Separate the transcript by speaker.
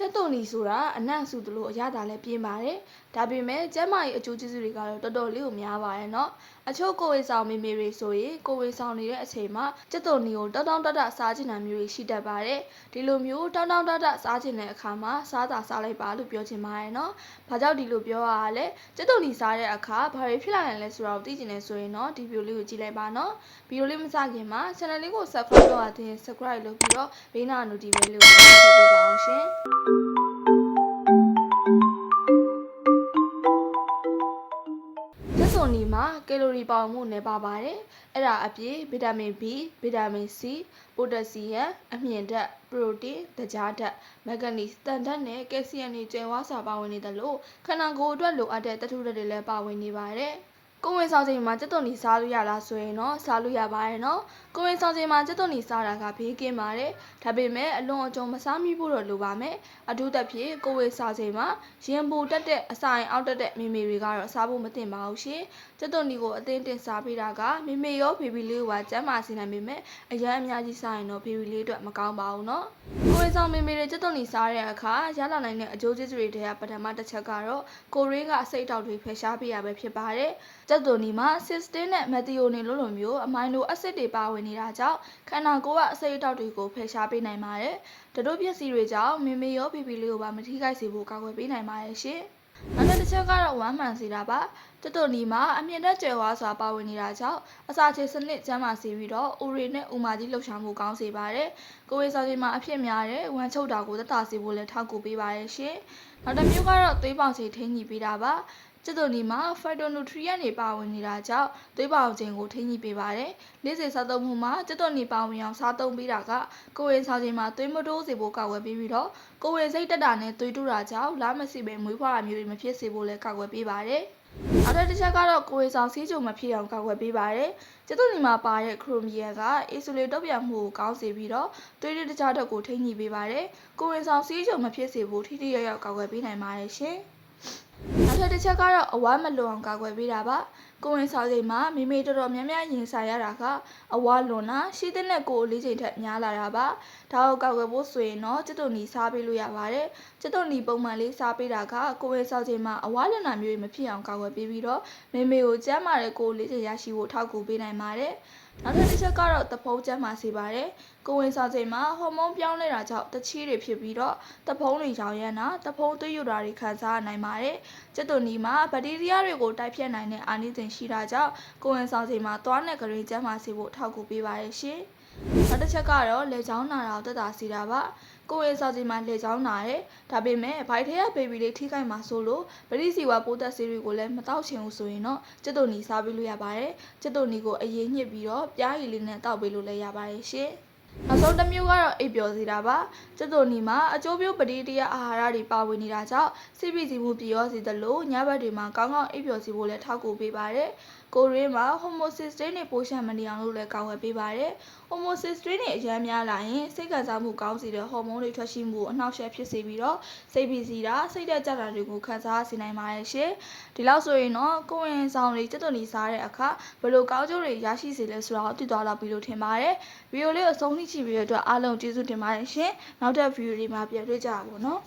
Speaker 1: ကျက်သွန်လီဆိုတာအနံ့ဆူတလို့အရသာလည်းပြင်းပါတယ်ဒါပေမဲ့ကျမကြီးအကျိုးကျေးဇူးတွေကတော့တော်တော်လေးကိုများပါတယ်နော်အချို့ကိုဝင်ဆောင်မိမိတွေဆိုရင်ကိုဝင်ဆောင်နေတဲ့အချိန်မှာကျက်သွန်လီကိုတောင်းတောင်းတတစားချင်တာမျိုးတွေရှိတတ်ပါတယ်ဒီလိုမျိုးတောင်းတောင်းတတစားချင်တဲ့အခါမှာစားတာစားလိုက်ပါလို့ပြောချင်ပါတယ်နော်ဘာကြောင့်ဒီလိုပြောရလဲကျက်သွန်လီစားတဲ့အခါဘာတွေဖြစ်လာနိုင်လဲဆိုတာကိုသိချင်တယ်ဆိုရင်တော့ဒီဗီဒီယိုလေးကိုကြည့်လိုက်ပါနော်ဗီဒီယိုလေးမစခင်မှာ channel လေးကို subscribe လုပ်ရသေးရင် subscribe လုပ်ပြီးတော့ဘေးနာ notification လေးကိုဆက်ပေးပါအောင်ရှင်ကျက်စွန်နီမှာကယ်လိုရီပေါင်မှုနည်းပါပါတယ်။အဲ့ဒါအပြင်ဗီတာမင် B, ဗီတာမင် C, ပိုတက်ဆီယမ်အမြင့်ဓာတ်ပရိုတင်း၊သကြားဓာတ်မက်ဂနီသန်ဓာတ်နဲ့ကယ်လ်ဆီယမ်တွေကျယ်ဝစွာပါဝင်နေတယ်လို့ခန္ဓာကိုယ်အတွက်လိုအပ်တဲ့သတ္တုဓာတ်တွေလည်းပါဝင်နေပါတယ်။ ကိုယ်ဝင်ဆောင်ချိန်မှာကျက်သွန်နီစားလို့ရလားဆိုရင်တော့စားလို့ရပါတယ်နော်။ကိုယ်ဝင်ဆောင်ချိန်မှာကျက်သွန်နီစားတာကဘေးကင်းပါတယ်။ဒါပေမဲ့အလွန်အကျွံမစားမိဖို့တော့လိုပါမယ်။အထူးသဖြင့်ကိုယ်ဝင်ဆောင်ချိန်မှာရင်ပူတက်တဲ့အစာရင်အောက်တက်တဲ့မိမိတွေကတော့စားဖို့မသင့်ပါဘူးရှင်။ကျက်သွန်နီကိုအသင်းတင်စားပေးတာကမိမိရောဘေဘီလေးကကျန်းမာစေနိုင်ပေမဲ့အရန်အများကြီးစားရင်တော့ဘေဘီလေးအတွက်မကောင်းပါဘူးနော်။ကိုယ်ဝင်ဆောင်မိမိတွေကျက်သွန်နီစားတဲ့အခါရလာနိုင်တဲ့အကျိုးကျေးဇူးတွေထဲကပထမတစ်ချက်ကတော့ကိုရင်းကအစိတ်တောက်တွေဖယ်ရှားပေးရပဲဖြစ်ပါတယ်။ကျက်သွန်နီမှာ cysteine နဲ့ methionine လို့လိုမျိုးအမိုင်နိုအက်ဆစ်တွေပါဝင်နေတာကြောင့်ခန္ဓာကိုယ်ကအစိတ်အတောက်တွေကိုဖယ်ရှားပေးနိုင်ပါတယ်။တတို့ပစ္စည်းတွေကြောင့်မိမိရောဖေဖေလေးကိုပါမထိခိုက်စေဖို့ကာကွယ်ပေးနိုင်ပါတယ်ရှင်။နောက်တစ်ချက်ကတော့ဝမ်းမှန်စေတာပါ။တွတ်တွနီမှာအမြင့်တက်ကျယ်ဝါစွာပါဝင်နေတာကြောင့်အစာချေစနစ်ကျန်းမာစေပြီးတော့ဥရီနဲ့ဥမာကြီးလှုပ်ရှားမှုကောင်းစေပါတယ်။ကိုယ်ဝေစာချိန်မှာအဖြစ်များတဲ့ဝမ်းချုပ်တာကိုသက်သာစေဖို့လည်းထောက်ကူပေးပါတယ်ရှင်။နောက်တစ်မျိုးကတော့သွေးပေါင်ချိန်ထိန်းညှိပေးတာပါ။ကျက်သွန်ဒီမှာ phytonutrient တွေပါဝင်နေတာကြောင့်သွေးပေါင်ချိန်ကိုထိန်းညှိပေးပါတယ်။နေ့စဉ်စားသုံးမှုမှာကျက်သွန်ဒီပါဝင်အောင်စားသုံးပေးတာကကိုယ်ဝင်စားချိန်မှာသွေးမတိုးစေဖို့ကာကွယ်ပေးပြီးတော့ကိုယ်ဝင်စိတ်တက်တာနဲ့သွေးတိုးတာကြောင့်လာမစီပဲမွေးဖွားတာမျိုးတွေမဖြစ်စေဖို့လည်းကာကွယ်ပေးပါတယ်။နောက်တစ်ချက်ကတော့ကိုယ်ဝင်ဆောင်စီးကြုံမဖြစ်အောင်ကာကွယ်ပေးပါတယ်။ကျက်သွန်ဒီမှာပါတဲ့ခရိုမီယမ်ကအီဆိုလေတုပ်ပြန်မှုကိုကောင်းစေပြီးတော့သွေးရည်တခြားဓာတ်ကိုထိန်းညှိပေးပါတယ်။ကိုယ်ဝင်ဆောင်စီးကြုံမဖြစ်စေဖို့ထိထိရောက်ရောက်ကာကွယ်ပေးနိုင်ပါတယ်ရှင်။ နောက်ထပ်တစ်ချက်ကတော့အဝါမလွန်အောင်ကာကွယ်ပေးတာပါကိုဝင်စားချိန်မှာမိမိတော်တော်များများရင်ဆိုင်ရတာကအဝါလွန်တာရှိတဲ့နဲ့ကိုလေးချိန်ထက်များလာတာပါဒါကိုကာကွယ်ဖို့ဆိုရင်တော့ကျက်တုန်နီစားပေးလို့ရပါတယ်ကျက်တုန်နီပုံမှန်လေးစားပေးတာကကိုဝင်စားချိန်မှာအဝါလွန်တာမျိုးတွေမဖြစ်အောင်ကာကွယ်ပေးပြီးတော့မိမိကိုကျန်းမာတဲ့ကိုလေးချိန်ရရှိဖို့ထောက်ကူပေးနိုင်ပါတယ်နောက်ထပ်တစ်ချက်ကတော့သဖုံးကျန်းမာစေပါတယ်။ကိုဝင်စားချိန်မှာဟော်မုန်းပြောင်းလဲတာကြောင့်တချီးတွေဖြစ်ပြီးတော့သဖုံးတွေရောင်ရမ်းတာသဖုံးသွေးယိုတာတွေခံစားနိုင်ပါတယ်။ကျက်သွန်နီမှာဘက်တီးရီးယားတွေကိုတိုက်ဖျက်နိုင်တဲ့အာနိသင်ရှိတာကြောင့်ကိုဝင်စားချိန်မှာသွားနဲ့ဂရင်ကျန်းမာစေဖို့ထောက်ကူပေးပါတယ်ရှင်။နောက်တစ်ချက်ကတော့လေချောင်းနာတာကိုတက်တာစီတာပါ။ကိုယ်ရဲ့စာချိန်မှာလေချောင်းနာတယ်။ဒါပေမဲ့ဘိုက်ထဲကဘေဘီလေးထိခိုက်မှာဆိုလို့ပရိစီဝါပိုးသက်ဆေးတွေကိုလည်းမတောက်ချင်ဘူးဆိုရင်တော့ကျက်တုန်နီစားပေးလို့ရပါတယ်။ကျက်တုန်နီကိုအရေးညှစ်ပြီးတော့ပြားရည်လေးနဲ့တောက်ပေးလို့လည်းရပါတယ်ရှင်။ နောက်ဆုံးတစ်မျိုးကတော့အိပ်ပျော်စေတာပါကျက်သွန်နီမှာအကျိုးပြုပတိတရားအာဟာရတွေပါဝင်နေတာကြောင့်စိတ်ပြည့်စုံမှုပြည့်ရောစေသလိုညဘက်တွေမှာကောင်းကောင်းအိပ်ပျော်စေဖို့လည်းထောက်ကူပေးပါတယ်ကိုရင်းမှာ homocysteine တွေပိုးရှံမနေအောင်လို့လည်းကာကွယ်ပေးပါတယ် homocysteine တွေအများများလာရင်စိတ်ခံစားမှုကောင်းစေတဲ့ဟော်မုန်းတွေထွက်ရှိမှုကိုအနှောက်အယှက်ဖြစ်စေပြီးတော့စိတ်ဖိစီးတာစိတ်ဓာတ်ကျတာတွေကိုခံစားစေနိုင်ပါတယ်ရှင်ဒီလောက်ဆိုရင်တော့ကိုယ်ဝင်ဆောင်တွေကျက်သွန်နီစားတဲ့အခါဘယ်လိုကောင်းကျိုးတွေရရှိစေလဲဆိုတာကိုသိသွားတော့ပြီလို့ထင်ပါတယ်ဗီဒီယိုလေးကိုအဆုံးထိကြည့်ပြီးတဲ့အတွက်အားလုံးကျေးဇူးတင်ပါတယ်ရှင်နောက်တဲ့ဗီဒီယိုတွေမှာပြန်တွေ့ကြပါမယ်နော်